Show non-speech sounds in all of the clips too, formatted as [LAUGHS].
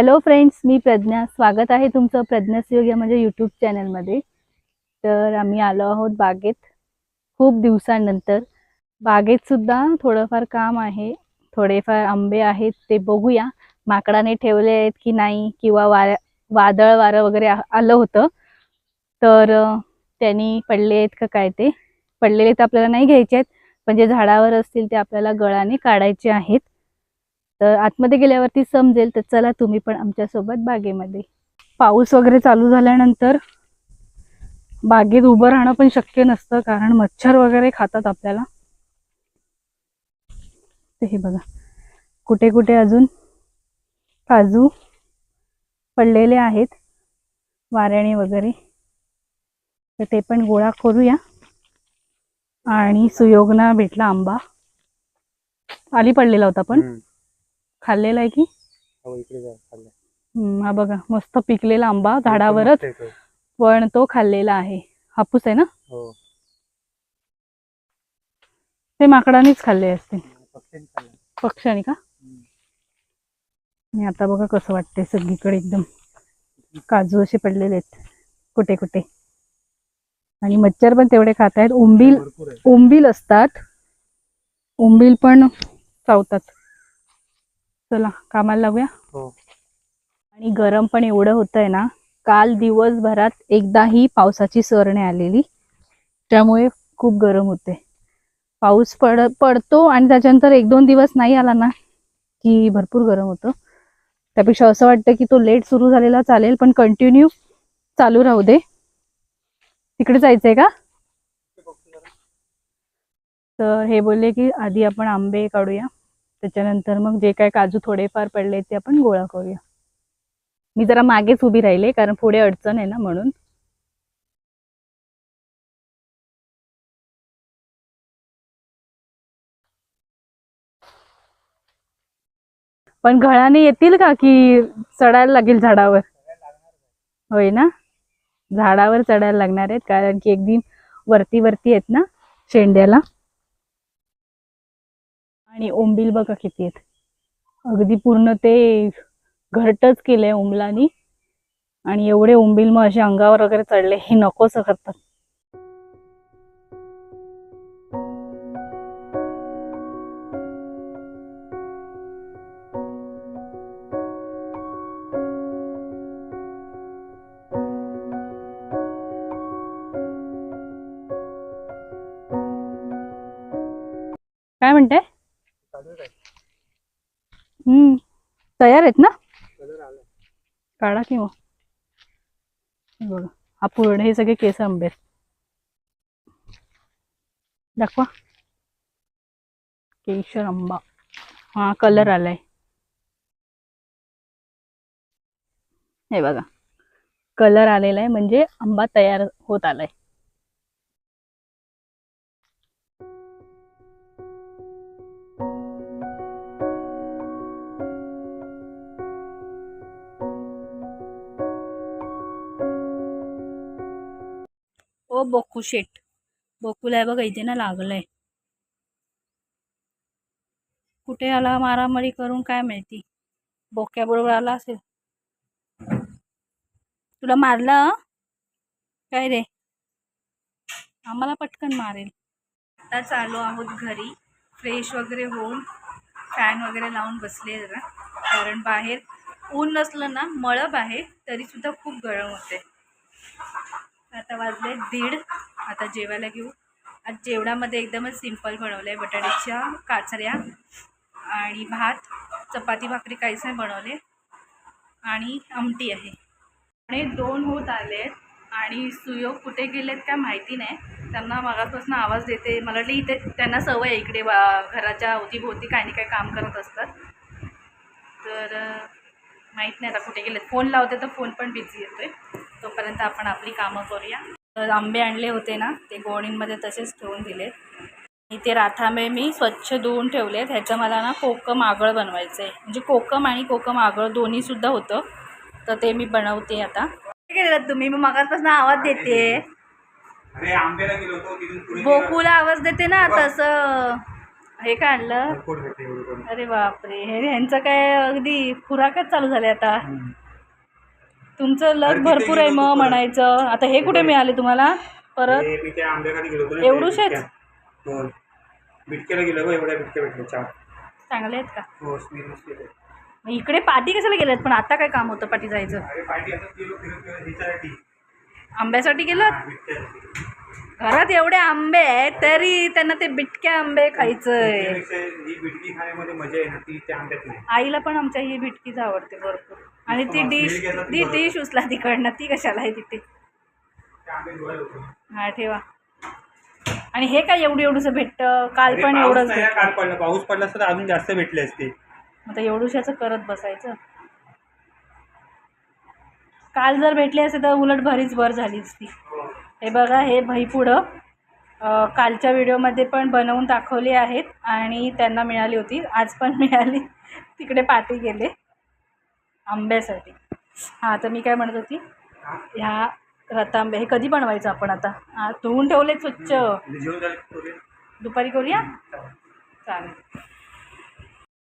Hello friends मी प्रज्ञा. स्वागत आहे तुमचं प्रज्ञासयोग या म्हणजे यूट्यूब चॅनलमध्ये तर आम्ही आलो आहोत बागेत खूप दिवसांनंतर. बागेत सुद्धा थोडंफार काम आहे. थोडेफार आंबे आहेत ते बघूया. माकडाने ठेवले आहेत की नाही किंवा वाऱ्या वादळ वारं वगैरे आलं होतं. तर त्यांनी पडले आहेत का काय ते? पडलेले तर आपल्याला नाही घ्यायचे आहेत पण जे झाडावर असतील ते आपल्याला गळाने काढायचे आहेत. तर आतमध्ये गेल्यावरती समजेल तर चला तुम्ही पण आमच्यासोबत बागेमध्ये. पाऊस वगैरे चालू झाल्यानंतर बागेत उभं राहणं पण शक्य नसतं कारण मच्छर वगैरे खातात आपल्याला. ते हे बघा कुठे कुठे अजून काजू पडलेले आहेत वाऱ्याने वगैरे. तर ते पण गोळा करूया. आणि सुयोगना भेटला आंबा. आली पडलेला होता पण. खाल्लेला आहे की? हो, इकडे जा, खाल्लं. हम्म, हा बघा मस्त पिकलेला आंबा झाडावरच. मस्त. पण तो खाल्लेला आहे. हापूस आहे ना? हो. ते माकडानेच खाल्ले असते पक्ष्यांनी खाल्लं. पक्ष्याने का? हम्म. आणि आता बघा कसं वाटतंय सगळीकडे एकदम. काजू असे पडलेले आहेत. कुठे कुठे? आणि मच्छर पण तेवढे खात आहेत उंबील भरपूर आहे. उंबील असतात. उंबील पण चावतात. चला कामाला लागूया. हो. आणि गरम पण एवढं होतंय ना काल दिवसभरात एकदाही पावसाची सर नाही आलेली. त्यामुळे खूप गरम होते पाऊस पड पडतो आणि त्याच्यानंतर एक दोन दिवस नाही आला ना की भरपूर गरम होतं. त्यापेक्षा असं वाटतं की तो लेट सुरू झालेला चालेल पण कंटिन्यू चालू राहू दे. तिकडे जायचंय का? तर हे बोलले की आधी आपण आंबे काढूया. त्याच्यानंतर मग जे काय काजू थोडेफार पडले ते आपण गोळा करूया. मी जरा मागेच उभी राहिले कारण पुढे अडचण आहे ना म्हणून. पण घळाने येतील का की चढायला लागेल झाडावर? होय ना? झाडावर चढायला लागणार आहेत कारण की एक दिन वरती वरती आहेत ना शेंड्याला? आणि ओंबील बघा किती आहेत. अगदी पूर्ण ते घरटच केलंय ओंबलानी. आणि एवढे ओंबील मग असे अंगावर वगैरे चढले हे नकोस करतात. हम्म. तयार आहेत ना? कलर आला. काढा की मग. हे बघा हा पूर्ण हे सगळे केस आंबे आहेत. दाखवा. केशर आंबा. हा कलर आलाय. हे बघा. कलर आलेला आहे म्हणजे आंबा तयार होत आलाय. ओ बोकू शेट. बोकूला आहे बघा इथे ना लागलंय. कुठे आला मारामारी करून काय माहिती? बोक्याबरोबर आला असेल. तुला मारलं काय रे? आम्हाला पटकन मारेल. आता चालू आहोत घरी. फ्रेश वगैरे होऊन फॅन वगैरे लावून बसले जरा. कारण बाहेर ऊन नसलं ना मळब आहे तरी सुद्धा खूप गरम होते आता वाजले दीड. आता जेवायला घेऊ. आज जेवणामध्ये एकदमच सिंपल बनवलं आहे बटाट्याच्या काचऱ्या आणि भात. चपाती भाकरी काहीच नाही बनवले. आणि आमटी आहे. आणि दोन होत आले आहेत आणि सुयोग कुठे गेलेत काय माहिती नाही. त्यांना मागासपासून आवाज देते. मला वाटलं इथे त्यांना सवय आहे इकडे बा घराच्या अवतीभोवती काही ना काही काम करत असतात. तर माहीत नाही आता कुठे गेलेत. फोन लावते तर फोन पण बिझी येतो आहे तोपर्यंत आपण आपली कामं करूया. तर आंबे आणले होते ना ते गोणींमध्ये तसेच ठेवून दिलेत इथे राथांबे मी स्वच्छ धुवून ठेवलेत. ह्याचं मला ना कोकम आगळ बनवायचं आहे म्हणजे कोकम आणि कोकम आगळ दोन्हीसुद्धा होतं. तर ते मी बनवते आता. काय केलेलं तुम्ही? मी मगाचपासून आवाज देते. बोकूला आवाज देते ना तसं. हे काय आणलं? अरे बापरे. हे ह्यांचं काय अगदी खुराकच चालू झाले आता. तुमचं लग भरपूर आहे मग. म्हणायचं. आता हे कुठे मिळाले तुम्हाला? परत? हे मी त्या आंब्याखाली गेलो होतो ना, एवढूशेच? त्या बिटक्या. हो. बिटक्याला गेलो गं एवढ्या बिटक्या भेटल्या चार. चांगले आहेत का? हो मग इकडे पाठी कशाला गेलेत पण आता काय काम होतं पाठी जायचं? अरे पाठी असं गेलो फिरत फिरत ह्याच्यासाठी आंब्यासाठी गेलं बिटक्यासाठी. घरात एवढे आंबे आहेत तरी त्यांना ते बिटके आंबे खायचंय. त्यापेक्षा ही बिटकी खाण्यामध्ये मजा आहे ना ती त्या आंब्यात नाही. आईला पण आमच्या ही बिटकीच आवडते भरपूर. आणि ती डिश ती. डिश उचला तिकडनं ती कशाला आहे तिथे? हा ठेवा. आणि हे काय एवढं एवढंसं भेटतं? काल पण एवढंच काल पडला. पाऊस पडला असता तर अजून जास्त भेटले असते. आता एवढूशाचं करत बसायचं. काल जर भेटले असते तर उलट भरीच भर झालीच ती हे बघा हे भईपुडं कालच्या व्हिडिओमध्ये पण बनवून दाखवली आहेत आणि त्यांना मिळाली होती. आज पण मिळाली. तिकडे पाठी गेले आंब्यासाठी. हां तर मी काय म्हणत होती ह्या रतांबे हे कधी बनवायचं आपण आता? धुवून ठेवले स्वच्छ? दुपारी करूया? चालेल.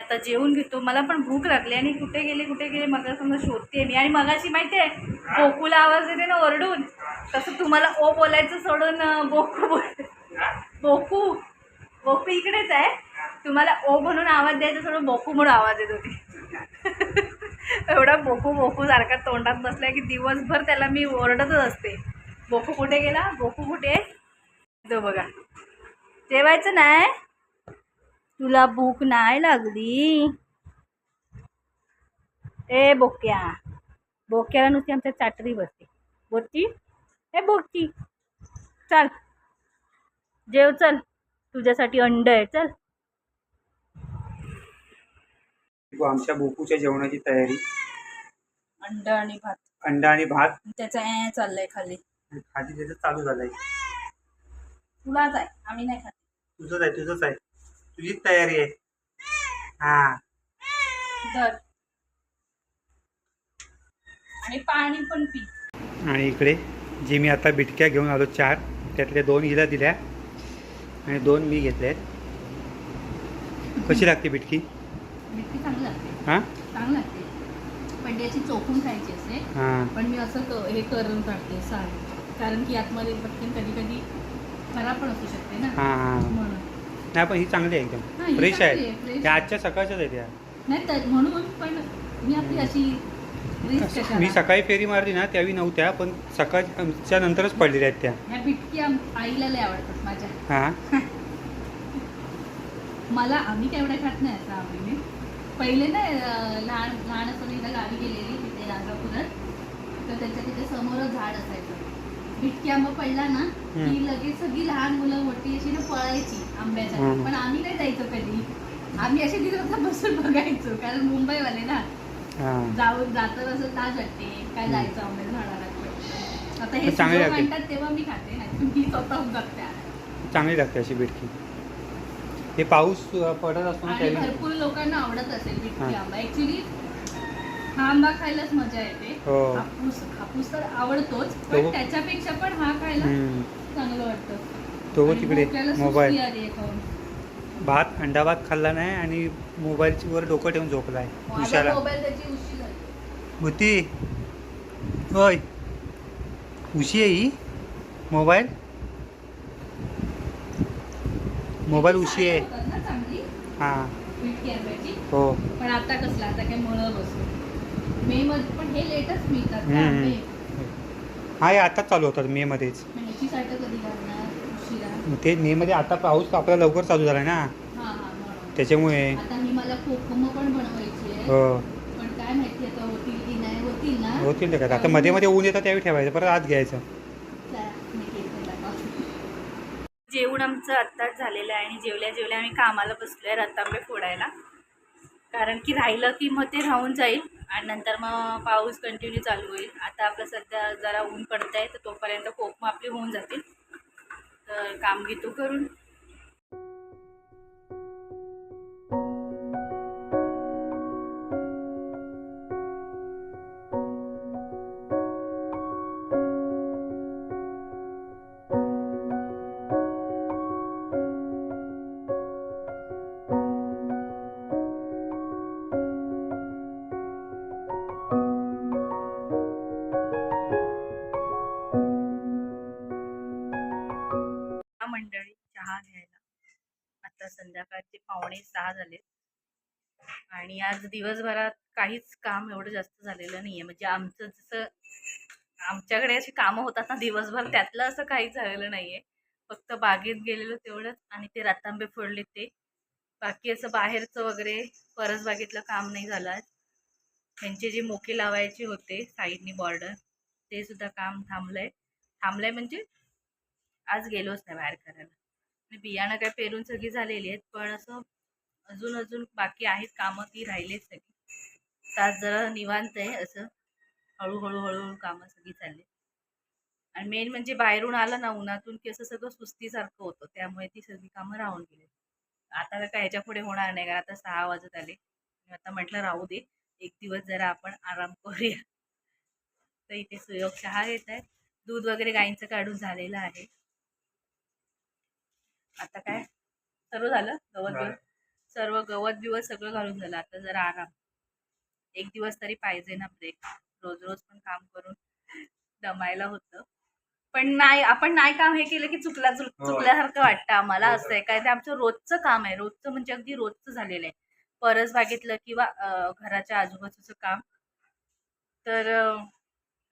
आता जेवून घेतो. मला पण भूक लागली आणि कुठे गेले कुठे गेले मगा समजा शोधते मी. आणि मगाशी माहिती आहे बोकूला आवाज येते ना ओरडून? तसं तुम्हाला ओ बोलायचं सोडून बोकू बोल बोकू बोकू इकडेच आहे. तुम्हाला ओ म्हणून आवाज द्यायचा सोडून बोकू म्हणून आवाज येत होती. [LAUGHS] एवढा बोकू बोकू सारखा तोंडात बसला की दिवसभर त्याला मी ओरडतच असते. बोकू कुठे गेला? बोकू कुठे तो बघा. जेवायचं नाही? तुला भूक नाही लागली? ए बोक्या. बोक्याला नुसती आमच्या चाटरी बसते. बोची ए बोची चल. जेव चल. तुझ्यासाठी अंड आहे चल. बघू, आमच्या बोकूच्या जेवणाची तयारी. अंड आणि भात. अंडा आणि भात. त्याचा ए चाललंय खाली. खाली त्याचं चालू झालंय. तुलाच आहे. आम्ही नाही खात. तुझंच आहे तुझंच आहे. तुझीच तयारी आहे. हा. धर. आणि पाणी पण पी. आणि इकडे जे मी आता बिटक्या घेऊन आलो चार त्यातल्या दोन हिला दिल्या. आणि दोन मी घेतल्या कशी लागते बिटकी? मिठी चांगली लागते. हां? चांगली लागते. पण त्याची चोखून खायची असते हां. पण मी असं क हे करून काढते साल. कारण की आतमध्ये पटकन कधी कधी खराब पण असू शकते ना. हां हां. म्हणून. नाही पण ही चांगली आहे हा, एकदम ही फ्रेश चांगली आहे, आहे fresh. त्या आजच्या सकाळच्याच आहेत त्या नाही तर म्हणून पण मी आपली अशी रिस्क कशाला? मी सकाळी फेरी मारली ना त्यावेळी नव्हत्या पण सकाळच्या नंतरच पडलेल्या आहेत त्या. ह्या बिटकी आम- आईला लय आवडतात माझ्या. हां. [LAUGHS] मला आम्ही काय एवढ्या खात नाही असं आवडीने. पहिले ना अं, लहान लहान असताना एकदा गावी गेलेली तिथे राजापुरात. तर त्याच्या तिथे समोरच झाड असायचं. बिटकी आंबा पडला ना की लगेच सगळी लहान मुलं मोठी अशी ना पळायची हम्म. पण आम्ही नाही जायचो कधी आम्ही असे तिथे बसून [LAUGHS] बघायचो कारण मुंबईवाले ना हां जाऊन जातं असं ताज वाटते काय जायचं आंब्याच्या झाडाला आता हे लागते. म्हणतात तेव्हा मी खाते नाही मी जगते आता. चांगली लागते अशी बिटकी हे पाऊस पडत असतो ना भरपूर लोकांना आवडत असेल बिटकी. आंबा ऍक्च्युली हा आंबा खायलाच मजा येते. हो. हापूस हापूस तर आवडतोच पण तो- त्याच्यापेक्षा पण हा खायला हम्म. चांगलं वाटतं. तो आणि तिकडे डोक्याला सुस्ती मोबाईल. आली आहे खाऊन. भात अंडा भात खाल्ला नाही आणि मोबाईलची वर डोकं ठेवून झोपलाय माझा उशाला मोबाईल त्याची उशी झाली. भूती होय. उशी आहे ही. मोबाईल? मोबाईल उशी आहे. होतात ना चांगली? हां. आंब्याची? हो. पण आता कसला आता काय मळ बसून मे मध्ये पण हे लेटच मिळतात हम्म. हा हे आताच चालू होतात मे मध्येच. मग ह्याची साठं कधी लागणार उशिरा? मग ते मे मध्ये आता पाऊस आपला लवकर चालू झाला ना. हा हा म्हणून त्याच्यामुळे. आता ही मला कोकम पण बनवायची आहे. हो. पण काय माहिती आता होतील की नाही होतील ना? होतील ते काय? आता मध्ये मध्ये ऊन येतं त्यावेळी ठेवायचं परत आत घ्यायचं. चला, मी. जेवण आमचं आत्ताच झालेलं आहे आणि जेवल्या जेवल्या आम्ही कामाला बसलोय रतांबे फोडायला. कारण की राहिलं की मग ते राहून जाईल. आणि नंतर मग पाऊस कंटिन्यू चालू होईल. आता आपलं सध्या जरा ऊन पडत आहे तर तोपर्यंत कोकम आपली होऊन जातील. तर कामगी तू करून. पावणे सहा झाले. आणि आज दिवसभरात काहीच काम एवढं जास्त झालेलं नाही आहे म्हणजे आमचं जसं आमच्याकडे अशी कामं होतात ना दिवसभर त्यातलं असं काहीच झालेलं नाही आहे फक्त बागेत गेलेलो तेवढंच आणि ते रतांबे फोडले ते. बाकी असं बाहेरचं वगैरे परस बागेतलं काम नाही झालं आज. त्यांचे जे मोके लावायचे होते साईडनी बॉर्डर ते सुद्धा काम थांबलंय. थांबलंय म्हणजे आज गेलोच नाही बाहेर करायला. आणि बियाणं काय पेरून सगळी झालेली आहेत पण असं अजून अजून बाकी आहेत कामं ती राहिलेच सगळी. तास जरा निवांत आहे असं. हळूहळू हळूहळू कामं सगळी चालली. आणि मेन म्हणजे बाहेरून आलं ना उन्हातून की असं सगळं सुस्तीसारखं होतं. त्यामुळे ती सगळी कामं राहून गेली. आता काय ह्याच्या पुढे होणार नाही कारण आता सहा वाजत आले. आता म्हटलं राहू दे. एक दिवस जरा आपण आराम करूया. तर इथे सुयोग चहा घेत आहेत. दूध वगैरे गाईंचं काढून झालेलं आहे. आता काय? सर्व झालं? गवत बिवत सर्व गवत बिवत सगळं घालून झालं. आता जरा आराम. एक दिवस तरी पाहिजे ना ब्रेक रोज रोज पण काम करून दमायला होतं. पण नाही आपण नाही काम हे केलं की चुकला चुक हो. चुकल्यासारखं वाटतं आम्हाला हो असं आहे. काय ते आमचं रोजचं काम आहे. रोजचं म्हणजे अगदी रोजचं झालेलं आहे. परसबागेतलं किंवा अं, घराच्या आजूबाजूचं काम. तर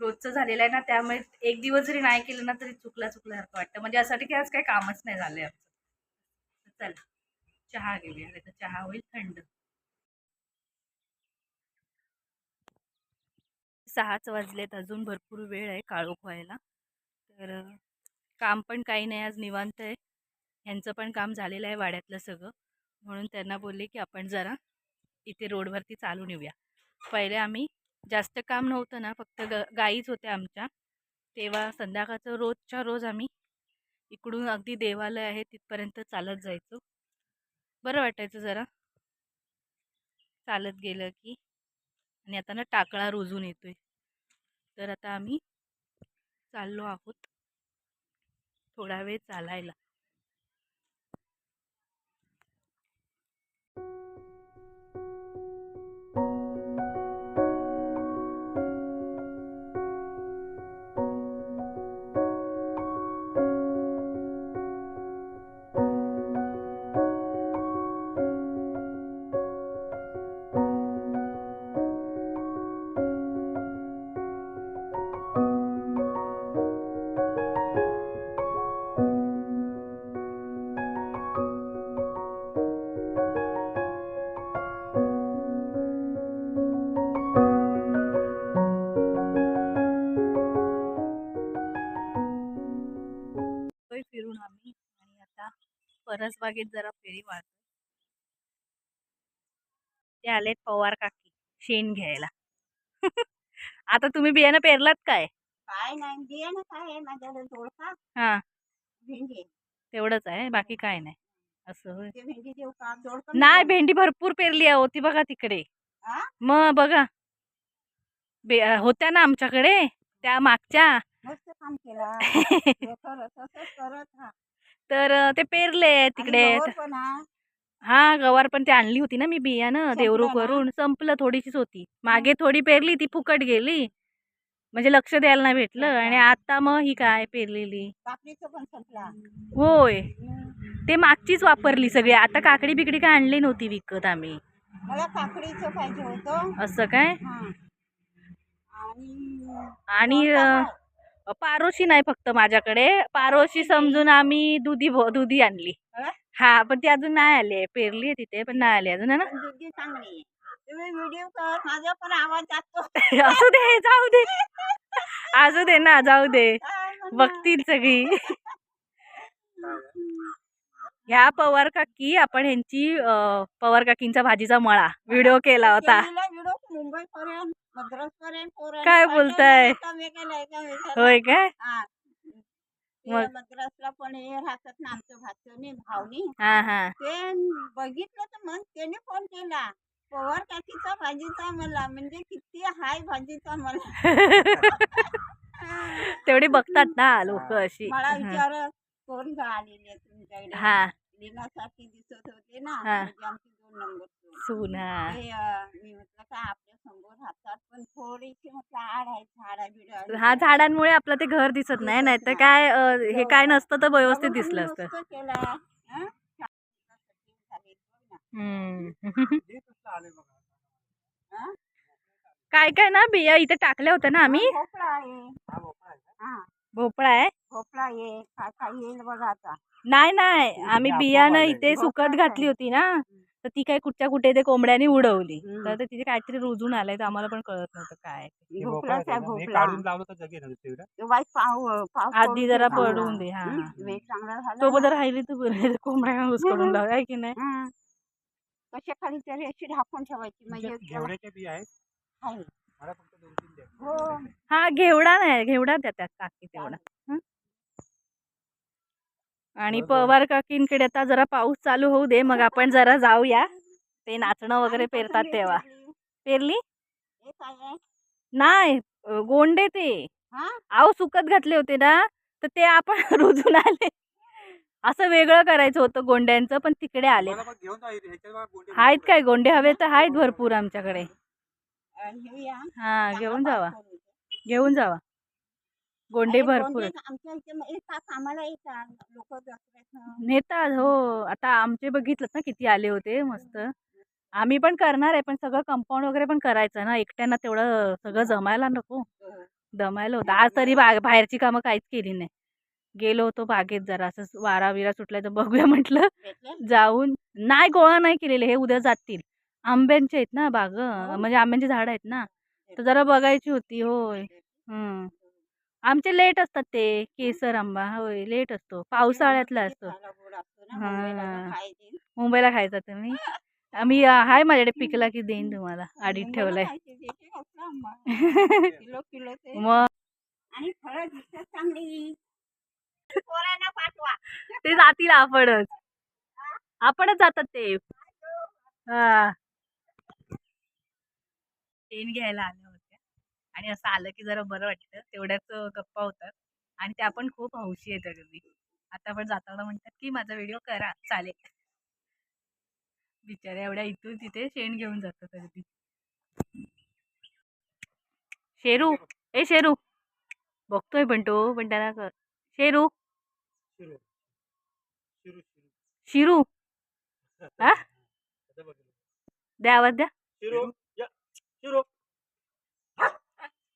रोजचं झालेलं आहे ना त्यामुळे एक दिवस जरी नाही केलं ना तरी चुकला चुकल्यासारखं वाटतं. म्हणजे यासाठी की आज काही कामच नाही झालंय आमचं. चला. चहा घेऊया नाही तर चहा होईल थंड. सहाच वाजलेत अजून भरपूर वेळ आहे काळोख व्हायला. तर काम पण काही नाही आज निवांत आहे. ह्यांचं पण काम झालेलं आहे वाड्यातलं सगळं. म्हणून त्यांना बोलले की आपण जरा इथे रोडवरती चालून येऊया. पहिले आम्ही जास्त काम नव्हतं ना फक्त ग गाईच होत्या आमच्या. तेव्हा संध्याकाळचं रोजच्या रोज आम्ही इकडून अगदी देवालय आहे तिथपर्यंत चालत जायचो. बरं वाटायचं जरा. चालत गेलं की आणि आता ना टाकळा रुजून येतोय. तर आता आम्ही चाललो आहोत. थोडा वेळ चालायला. परसबागेत जरा फेरी मारतो. ते आलेत पवार काकी शेण घ्यायला. [LAUGHS] आता तुम्ही बियाणं पेरलात काय? काय नाही बियाणं काय आहे माझ्याकडे हा. भेंडी तेवढंच आहे बाकी काय नाही. असं होय. ते भेंडी देऊ का दोडका नाही? भेंडी भरपूर पेरली आहे होती बघा तिकडे. हा? मग बघा. बे अं, होत्या ना आमच्याकडे त्या मागच्या. मस्त काम केला. [LAUGHS] हे करत तसंच करत हा तर ते पेरले तिकडे हा. गवार पण ते आणली होती ना मी बियाणं देवरू? करून संपलं थोडीशीच होती. मागे थोडी पेरली ती फुकट गेली. म्हणजे लक्ष द्यायला नाही भेटलं. आणि आता मग ही काय पेरलेली. काकडीचं पण संपला. होय. ते मागचीच वापरली सगळी. आता काकडी बिकडी काय आणली नव्हती विकत आम्ही. मला काकडीचं पाहिजे होतं. असं काय? आणि? पारोशी नाही फक्त माझ्याकडे. पारोशी समजून आम्ही दुधी दुधी आणली. हा? पण ती अजून नाही आली पेरली आहे तिथे पण नाही आली अजून ना? [LAUGHS] असू दे जाऊ दे. असू दे ना जाऊ दे? बघतील सगळी. ह्या पवार काकी आपण ह्यांची पवार काकींचा भाजीचा मळा व्हिडिओ केला होता. मुंबई पर्यंत मद्रास पर्यंत काय बोलताय? होय होय काय? मग? मद्रासला पण हे राहतात ना आमचं भाचवणी भावनी. हा हा. ते बघितलं तर मग त्याने फोन केला. पवार काकीचा भाजीचा मला म्हणजे किती हाय भाजीचा मला. [LAUGHS] तेवढे बघतात ना लोक अशी. मला हा. विचार कोण आलेली आहे तुमच्याकडे? हा. लिनासाठी दिसत होते ना हा. म्हणजे आमची दोन नंबर. सून हा ते अं, मी म्हटलं काय आपल्यासमोर राहतात पण थोडीशी म्हटलं आड आहे झाडा बिडा हा झाडांमुळे आपलं ते घर दिसत नाही दिसत नाही तर नाही. काय अं, हे काय नसतं तर व्यवस्थित दिसलं असतं मस्त केला हं? झाले बघ ना. हम्म. हा? [LAUGHS] काय काय ना बिया इथे टाकल्या होत्या ना आम्ही भोपळा आहे हा भोपळा आहे भोपळा आहे काय काय येईल बघा आता नाही नाही आम्ही बियाणं. इथे सुकत घातली. होती ना तर ती काय कुठच्या कुठे ते कोंबड्यानी उडवली. तर ते तिथे काहीतरी रुजून आलंय तर आम्हाला पण कळत नव्हतं काय हे भोपळाच आहे ना, हे भोपळा लावलं वाईट पाव आधी जरा पडून. दे, हा. वेळ चांगला झाला तो. बदल राहिली तर बरं कोंबड्या घुसकडून लाव आहे की नाही हं. कशा खाली तरी अशी ढाकून ठेवायची म्हणजे आहे. हो हा घेवडा नाही घेवडा देतात काकी तेवढा? आणि. पवार काकींकडे आता जरा पाऊस चालू होऊ दे मग आपण जरा जाऊया. ते नाचणं [LAUGHS] वगैरे पेरतात तेव्हा. पेरली? हे? नाही गोंडे ते. हा? आव सुकत घातले होते ना तर ते आपण [LAUGHS] रुजून आले. असं वेगळं करायचं होतं गोंड्यांचं पण तिकडे आले. आहेत काय गोंडे? हवे तर आहेत भरपूर आमच्याकडे. हा घेऊन जावा. घेऊन जावा. गोंडे भरपूर. आमच्या इथे लोक नेतात हो. आता आमचे बघितलं ना किती आले होते मस्त. आम्ही पण करणार आहे पण सगळं कंपाऊंड वगैरे पण करायचं ना एकट्यानं तेवढं सगळं जमायला नको. दमायला होतं. आज तरी बा बाहेरची कामं काहीच केली नाही. गेलो होतो बागेत जरा असं वारा विरा सुटलाय तर बघूया म्हटलं. जाऊन नाही गोळा नाही केलेले हे उद्या जातील. आंब्यांचे आहेत ना बाग म्हणजे आंब्यांची झाडं आहेत ना. तर जरा बघायची होती होय. हम्म. आमचे लेट असतात ते केसर आंबा होय लेट असतो पावसाळ्यातला असतो. हा. मुंबईला खायचा तुम्ही? [LAUGHS] आम्ही हाय माझ्याकडे पिकला की देईन तुम्हाला आडीत ठेवलंय. [LAUGHS] मग? आणि फळं चांगली. ते जातील आपणच. आपणच जातात ते. हा. पेन घ्यायला होत्या आणि असं आलं की जरा बरं वाटतं तेवढ्याच गप्पा होतात आणि त्या पण खूप हौशी आहेत अगदी. आता पण जाताना म्हणतात की माझा व्हिडिओ करा चालेल. बिचाऱ्या एवढ्या इथून तिथे शेण घेऊन जातात अगदी. शेरू ए शेरू. बघतोय पण तो पण त्याला कर. शेरू. शिरू. शिरू, शिरू. शिरू. हा. [LAUGHS] द्या आवाज द्या.